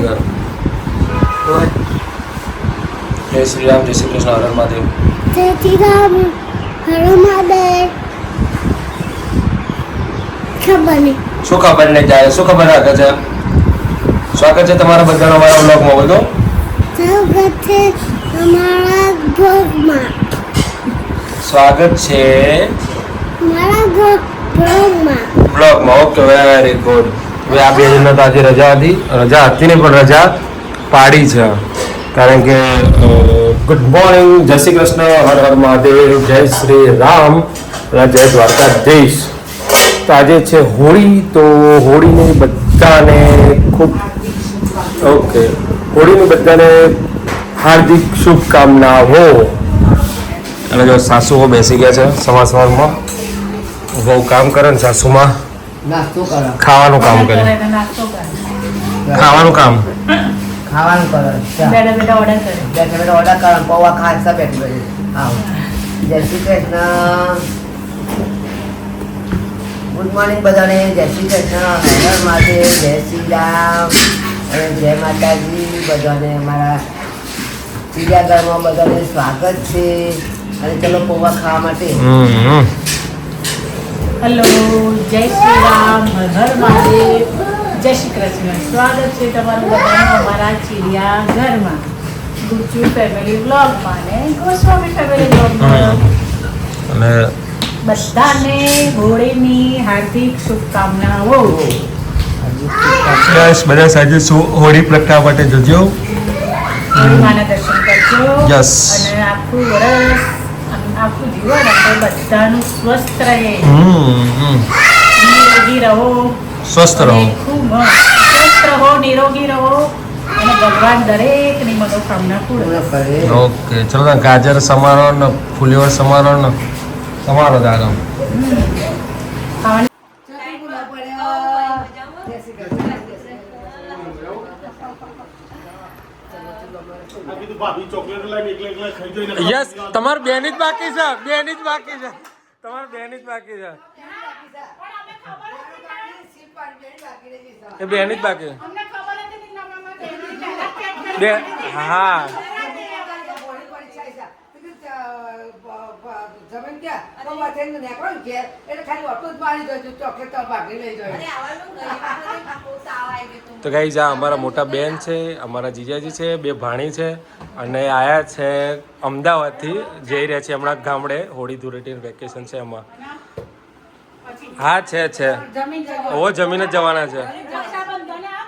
ઘર. જય શ્રી રામ જય શ્રી કૃષ્ણ. હર મહાદેવ. જય શ્રી રામ. હર મહાદેવ. ખબર નહીં? શું ખબર નહીં જાય શું ખબર રાખે છે? સ્વાગત છે તમારા બધાનો અમારા બ્લોગમાં બધો? સ્વાગત છે અમારા ભોગમાં સ્વાગત છે મારા ભોગમાં બ્લોગમાં ઓકે વેરી ગુડ હવે આ બે જણને તો આજે રજા હતી. રજા હતી ને પણ રજા પાડી છે. કારણ કે ગુડ મોર્નિંગ જય શ્રી કૃષ્ણ, હર હર મહાદેવ, જય શ્રી રામ. જય જય દ્વારકાધીશ. તો આજે છે હોળી, તો હોળીની બધાને ખૂબ, ઓકે, હોળીની બધાને હાર્દિક શુભકામનાઓ. અને જો સાસુઓ બેસી ગયા છે સવાર સવારમાં બહુ કામ કરે ને સાસુમાં. ખાવાનું કામ કરે. ખાવાનું કામ. ખાવાનું કરો બેઠા બેઠા ઓર્ડર કરે. બેઠા બેઠા ઓર્ડર કરો પૌવા ખાસા બેઠી બેઠી આવો. જય શ્રી કૃષ્ણ. ગુડ મોર્નિંગ બધાને. જય શ્રી કૃષ્ણ. હર માટે જય શ્રી રામ. અને જય માતાજી બધાને. અમારા ચિડિયાઘરમાં બધાને સ્વાગત છે. અને ચલો પૌવા ખાવા માટે. હમ. હલો જય શ્રી રામ હર મહાદેવ. જય શ્રી કૃષ્ણ. સ્વાગત છે તમારું બધાનું અમારા ચીડિયા ઘરમાં. ગુજ્જુ ફેમિલી બ્લોગમાં ને ગોસ્વામી ફેમિલી બ્લોગમાં અને બધાને હોળીની હાર્દિક શુભકામનાઓ. બસ બધા સાંજે હોળી પ્રગટા માટે જજો. દર્શન કરજો. Yes. અને આખું વર્ષ આખું જીવન આપણે બધાનું સ્વસ્થ રહે. હમ હમ. નિરોગી રહો. સ્વસ્થ રહો. ખૂબ સ્વસ્થ રહો નિરોગી રહો. અને ભગવાન દરેકની મનોકામના પૂર્ણ પૂર્ણ કરે. ઓકે ચલો ને ગાજર સમારો ને ફુલીવર સમારો ને તમારો દાદો ખાવાની યસ તમાર બેન જ બાકી છે બેન જ બાકી છે. તમાર બેન જ બાકી છે. એ બેન જ બાકી બે હા. પૌવા થઈને નીકળો ને ઘેર, એટલે ખાલી ઓટો જ મારી દેજો, ચોકલેટ તો ભાગી લઈ જાય તો ગાઈઝ આ અમારા મોટા બેન છે અમારા જીજાજી છે બે ભાણી છે અને આયા છે અમદાવાદથી જઈ રહ્યા છે હમણાં ગામડે હોળી ધૂળેટી વેકેશન છે એમાં હા છે છે. ઓ જમીન જ જવાના છે.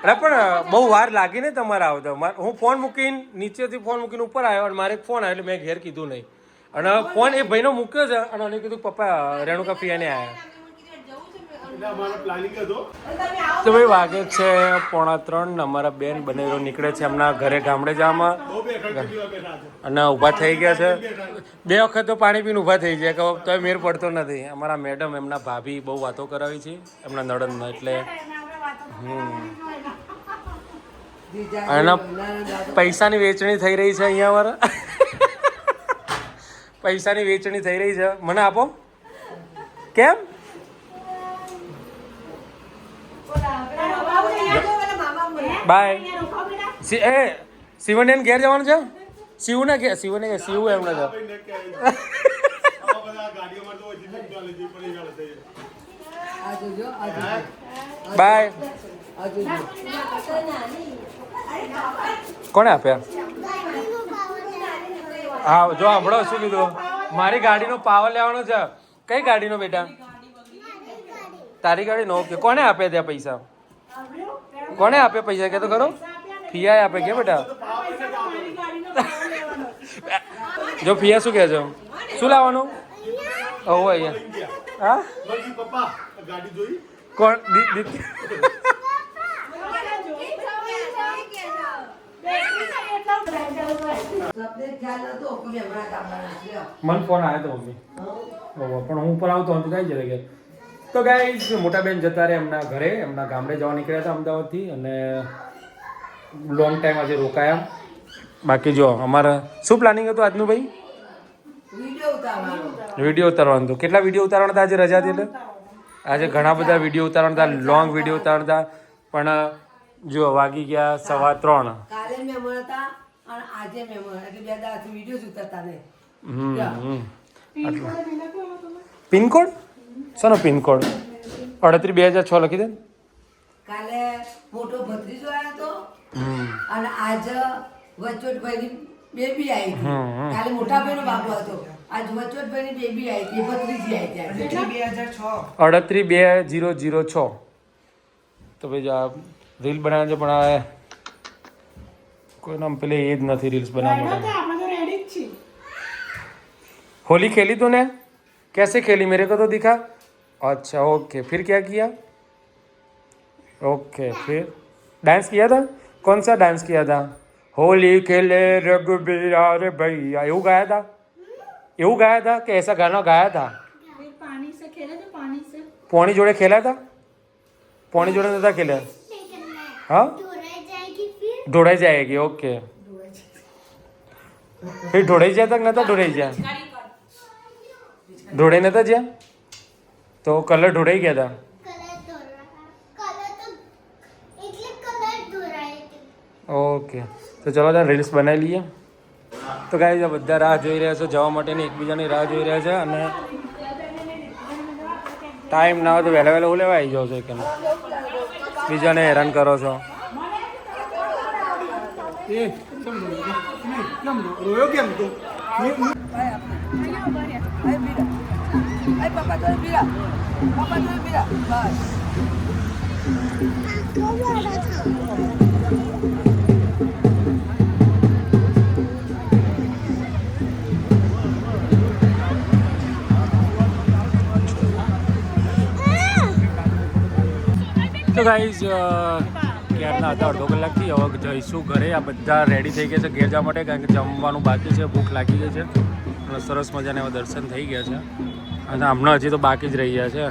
અરે પણ બહુ વાર લાગી ને તમારે આવતા. હું ફોન મૂકીને નીચેથી ફોન મૂકીને ઉપર આવ્યો અને મારે એક ફોન આવ્યો એટલે મેં ઘેર કીધું નહીં. અને ફોન એ ભાઈનો મૂક્યો છે અને એને કીધું પપ્પા રેણુકા પિયાને આવ્યા તો ભાઈ વાગે છે પોણા ત્રણ ને અમારા બેન બનેરો નીકળે છે એમના ઘરે ગામડે જવામાં. અને ઊભા થઈ ગયા છે. બે વખત તો પાણી પીને ઊભા થઈ ગયા કે તો મેર પડતો નથી. અમારા મેડમ એમના ભાભી બહુ વાતો કરાવી છે એમના નડદમાં એટલે. હમ. એના પૈસાની વેચણી થઈ રહી છે અહીંયા અમારા. પૈસાની વેચણી થઈ રહી છે. મને આપો. કેમ? બાય એ શિવને ઘેર જવાનું છે? શિવને ઘેર શિવને કે શિવ એમને છે બાય કોને આપ્યા? હા જો હમણાં શું કીધું. મારી ગાડીનો પાવર લેવાનો છે. કઈ ગાડીનો બેટા? તારી ગાડી નો ઓકે કોને આપે ત્યાં પૈસા? કોને આપ્યા પૈસા? કે તો ખરો? ફિયા આપે કે બેટા? જો ફિયા શું કહે છો? શું લાવવાનું? ઓહો અહીંયા. હા? કોણ? દી- મને ફોન આવ્યો તો મમ્મી. પણ હું ઉપર આવતો હતો, કઈ જગ્યાએ. ગયા તો ગાઈસ મોટા બેન જતા રહે એમના ઘરે. એમના ગામડે જવા નીકળ્યા હતા અમદાવાદથી અને લોંગ ટાઈમ આજે રોકાયા. બાકી જો, અમારા શું પ્લાનિંગ હતું આજનું ભાઈ? વીડિયો ઉતારવાનું હતું. કેટલા વીડિયો ઉતારવાના હતા આજે રજા હતી એટલે? આજે ઘણા બધા વીડિયો ઉતારવાના હતા લોંગ વીડિયો ઉતારવાના હતા. પણ, જો, વાગી ગયા સવા ત્રણ. હતા અને આજે મહેમાન એટલે બે દાડાથી વીડિયો જોતા. પિનકોડ શાનો પિનકોડ અડત્રીસ બે હજાર છ લખી દે કાલે મોટો ભત્રીજો આવ્યો હતો હમ. અને આજ વચોટભાઈની બેબી આવી હમ, હમ. હતી કાલે મોટા ભાઈનો બાબો હતો. આજ વચોટભાઈની બેબી આવી હતી ભત્રીજી આવી હતી આજે. અડત્રીસ બે જીરો જીરો છ. તો ભાઈ આ રીલ બનાવે છે પણ આ કોઈ નામ પેલે એ જ નથી રીલ્સ બનાવવા માટે આપણે તો રેડી જ છીએ होली खेली तूने कैसे खेली मेरे को तो दिखा अच्छा ओके फिर क्या किया ओके फिर डांस किया था कौन सा डांस किया था होली खेले रघुबीरा रे भैया એવું ગાયા था એવું ગાયા था કે ऐसा गाना गाया था फिर पानी से खेले तो पानी से પોણી જોડે ખેલા था પોણી જોડે નતા ખેલ્યા नहीं करना है હા ढोरा जाएगी फिर ઢોળાઈ જાયગી ઓકે फिर ઢોળાઈ ગયા હતા કે નતા ઢોળાઈ ગયા ઢોળાઈ નતા જ્યાં તો કલર ઢોળાઈ ગયા હતા कलर ढोरा कलर तो એટલે કલર ઢોરાય છે ઓકે તો ચલો ત્યાં રીલ્સ બનાવી લઈએ તો કાંઈ બધા રાહ જોઈ રહ્યા છે જવા માટેની એકબીજાની રાહ જોઈ રહ્યા છે અને ટાઈમ ના હોય તો વહેલા વહેલા હું લેવા આવી જાઉં છો કેમ બીજાને હેરાન કરો છો અરે પપ્પા જોડે પીરા પપ્પા જોડે પીરા બસ આખો વાળા થા તો ગાઈઝ ક્યારના હતા, અડધો કલાકથી હવે જઈશું ઘરે. આ બધા રેડી થઈ ગયા છે ઘેર જવા માટે કારણ કે જમવાનું બાકી છે, ભૂખ લાગી ગઈ છે. અને સરસ મજાના એવા દર્શન થઈ ગયા છે. અને હમણાં હજી તો બાકી જ રહી ગયા છે.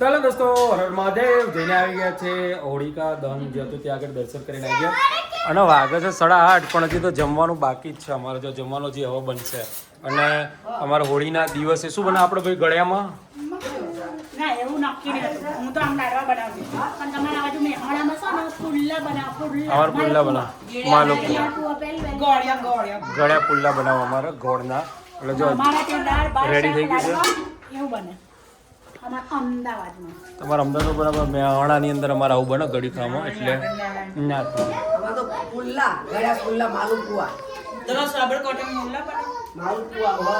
ચાલો દોસ્તો હર મહાદેવ જઈને આવી ગયા છે. હોળિકા દહન જે હતું ત્યાં આગળ દર્શન કરીને આવી ગયા. અને વાગે છે સાડા આઠ પણ હજી તો જમવાનું બાકી જ છે. અમારે જો જમવાનું જે હવે બનશે. અને અમારા હોળીના દિવસે શું બને આપણે ભાઈ ગળ્યામાં? અમારે પુલ્લા બનાવ. માલુક ગોળિયા ગોળિયા. ગળ્યા પુલ્લા બનાવો અમારે ગોળના. એટલે જો Ready થઈ ગયું છે? એવું બને. તમારા અમદાવાદ બરાબર મેહાણાની અંદર અમારે આવું બને ગળી ખાવામાં એટલે ના તો પુલ્લા ગળા પુલ્લા માલુકુવા માલુકુવા હો.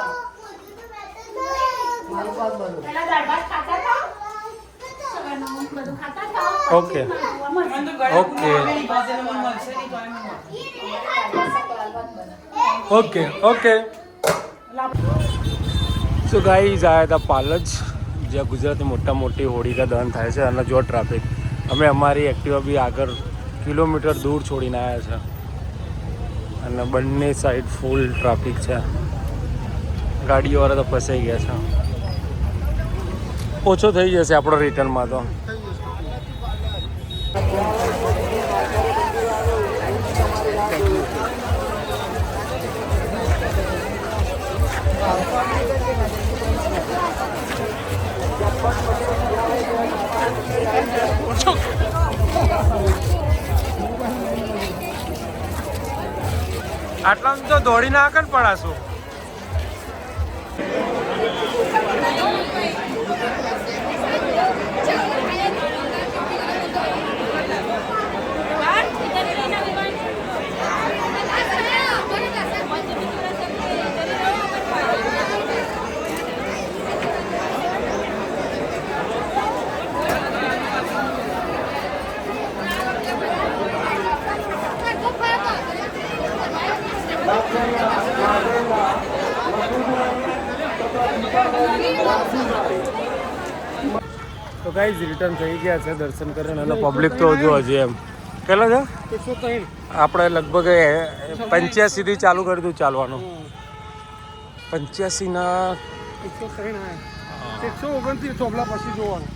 માલુકુવા જ બનવું પેલા દાળ ભાત ખાતા હતા? સવારનું બધું ખાતા હતા? Okay. Okay. Okay okay. So guys આયા હતા પાલજ. જ્યાં ગુજરાતની મોટા મોટી હોળીકા દહન થાય છે અને જો ટ્રાફિક, અમે અમારી એક્ટિવા બી આગળ કિલોમીટર દૂર છોડીને આવ્યા છે. અને બંને સાઈડ ફૂલ ટ્રાફિક છે. ગાડીઓવાળા તો ફસાઈ ગયા છે. ઓછો થઈ જશે આપણો રિટર્નમાં તો. આટલા તો દોડી નાખે ને પડાશું તો ગાઈઝ રિટર્ન થઈ ગયા છે, દર્શન કરીને અને પબ્લિક તો જો હજી એમ. કેટલા છે? આપણે લગભગ પંચ્યાસીથી ચાલુ કરી દઉં, ચાલવાનું. પંચ્યાસી ના એકસો ઓગણત્રીસ ચોપલા પછી જોવાનું.